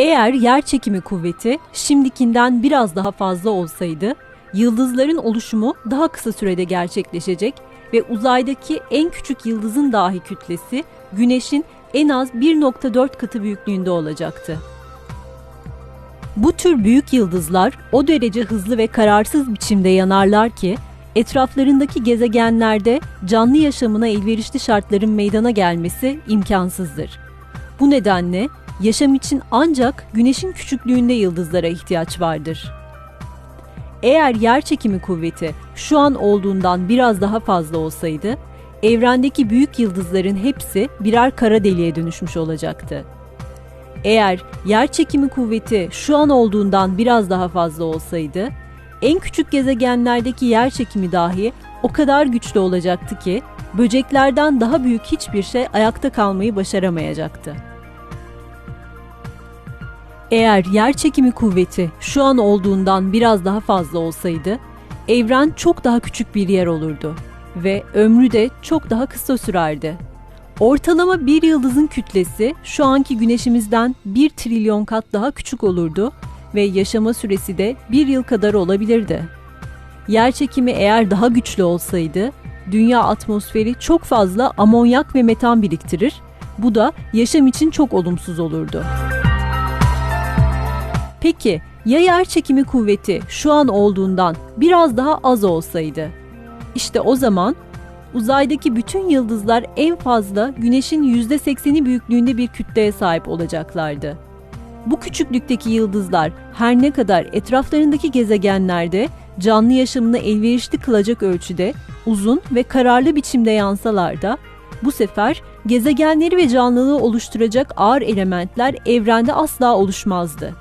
Eğer yer çekimi kuvveti şimdikinden biraz daha fazla olsaydı, yıldızların oluşumu daha kısa sürede gerçekleşecek ve uzaydaki en küçük yıldızın dahi kütlesi Güneş'in en az 1.4 katı büyüklüğünde olacaktı. Bu tür büyük yıldızlar o derece hızlı ve kararsız biçimde yanarlar ki etraflarındaki gezegenlerde canlı yaşamına elverişli şartların meydana gelmesi imkansızdır. Bu nedenle yaşam için ancak Güneş'in küçüklüğünde yıldızlara ihtiyaç vardır. Eğer yer çekimi kuvveti şu an olduğundan biraz daha fazla olsaydı, evrendeki büyük yıldızların hepsi birer kara deliğe dönüşmüş olacaktı. Eğer yer çekimi kuvveti şu an olduğundan biraz daha fazla olsaydı, en küçük gezegenlerdeki yer çekimi dahi o kadar güçlü olacaktı ki böceklerden daha büyük hiçbir şey ayakta kalmayı başaramayacaktı. Eğer yer çekimi kuvveti şu an olduğundan biraz daha fazla olsaydı, evren çok daha küçük bir yer olurdu ve ömrü de çok daha kısa sürerdi. Ortalama bir yıldızın kütlesi şu anki güneşimizden 1 trilyon kat daha küçük olurdu ve yaşama süresi de bir yıl kadar olabilirdi. Yer çekimi eğer daha güçlü olsaydı, dünya atmosferi çok fazla amonyak ve metan biriktirir, bu da yaşam için çok olumsuz olurdu. Peki ya yer çekimi kuvveti şu an olduğundan biraz daha az olsaydı? İşte o zaman uzaydaki bütün yıldızlar en fazla Güneş'in %80'i büyüklüğünde bir kütleye sahip olacaklardı. Bu küçüklükteki yıldızlar her ne kadar etraflarındaki gezegenlerde canlı yaşamını elverişli kılacak ölçüde uzun ve kararlı biçimde yansalar da bu sefer gezegenleri ve canlılığı oluşturacak ağır elementler evrende asla oluşmazdı.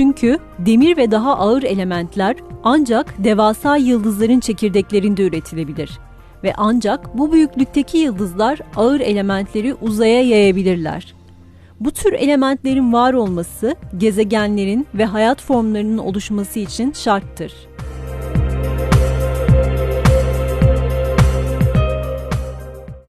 Çünkü demir ve daha ağır elementler ancak devasa yıldızların çekirdeklerinde üretilebilir ve ancak bu büyüklükteki yıldızlar ağır elementleri uzaya yayabilirler. Bu tür elementlerin var olması gezegenlerin ve hayat formlarının oluşması için şarttır.